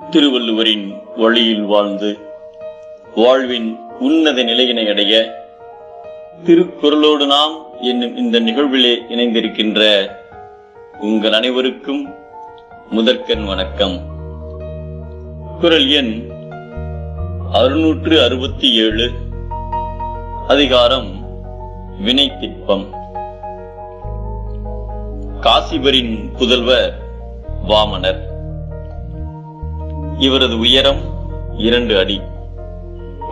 திருவள்ளுவரின் வழியில் வாழ்ந்து வாழ்வின் உன்னத நிலையினை அடைய திருக்குறளோடு நாம் என்னும் இந்த நிகழ்விலே இணைந்திருக்கின்ற உங்கள் அனைவருக்கும் முதற்கண் வணக்கம். குரல் எண் அறுநூற்று அறுபத்தி ஏழு. அதிகாரம் வினைத்திற்பம் காசிபரின் புதல்வர் வாமனர். இவரது உயரம் இரண்டு அடி.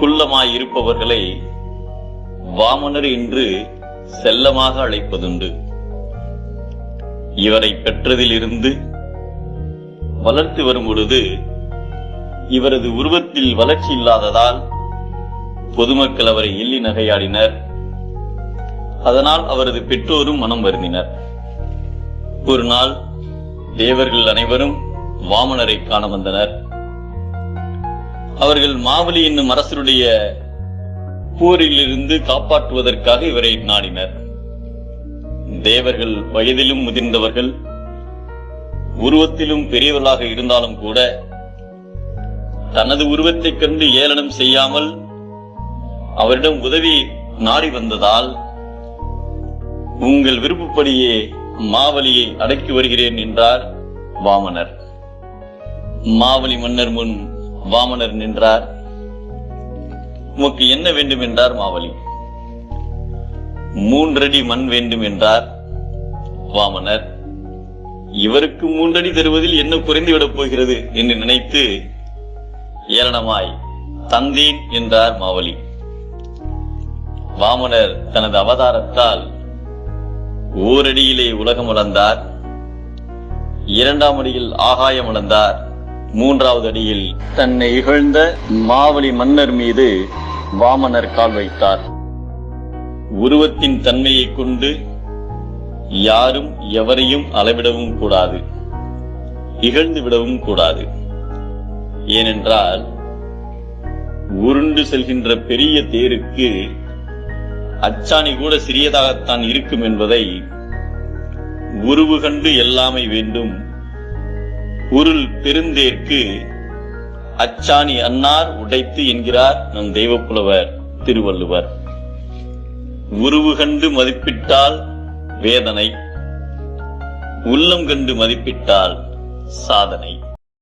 குள்ளமாயிருப்பவர்களை வாமனர் என்று செல்லமாக அழைப்பதுண்டு. இவரை பெற்றதிலிருந்து வளர்த்து வரும் பொழுது இவரது உருவத்தில் வளர்ச்சி இல்லாததால் பொதுமக்கள் அவரை எள்ளி நகையாடினர். அதனால் அவரது பெற்றோரும் மனம் வருந்தினர். ஒரு நாள் தேவர்கள் அனைவரும் வாமனரை காண வந்தனர். அவர்கள் மாவலி என்னும் அரசருடைய போரிலிருந்து காப்பாற்றுவதற்காக இவரை நாடினர். தேவர்கள் வயதிலும் முதிர்ந்தவர்கள் உருவத்திலும் பெரியவர்களாக இருந்தாலும் கூட தனது உருவத்தைக் கண்டு ஏளனம் செய்யாமல் அவரிடம் உதவி நாடி வந்ததால் உங்கள் விருப்பப்படியே மாவலியை அடக்கி வருகிறேன் என்றார் வாமனர். மாவலி மன்னர் முன் வாமனர் நின்றார். உமக்கு என்ன வேண்டும் என்றார் மாவலி. மூன்றடி மண் வேண்டும் என்றார் வாமனர். இவருக்கு மூன்றடி தருவதில் என்ன குறைந்து விடப் போகிறது என்று நினைத்து ஏளனமாய் தந்தேன் என்றார் மாவலி. வாமனர் தனது அவதாரத்தால் ஓரடியிலே உலகம் அளந்தார் இரண்டாம் அடியில் ஆகாயம் அளந்தார் மூன்றாவது அடியில் தன்னை இகழ்ந்த மாவலி மன்னர் மீது வாமனர் கால் வைத்தார். உருவத்தின் தன்மையை கொண்டு யாரும் எவரையும் அளவிடவும் கூடாது. இகழ்ந்து விடவும் கூடாது. ஏனென்றால் உருண்டு செல்கின்ற பெரிய தேருக்கு அச்சாணி கூட சிறியதாகத்தான் இருக்கும் என்பதை உருவு கண்டு எல்லாமை வேண்டும். உருள் பெருந்தேற்கு. அச்சாணி அன்னார் உடைத்து என்கிறார் நம் தெய்வப்புலவர் திருவள்ளுவர். உருவு கண்டு மதிப்பிட்டால் வேதனை. உள்ளம் கண்டு மதிப்பிட்டால் சாதனை.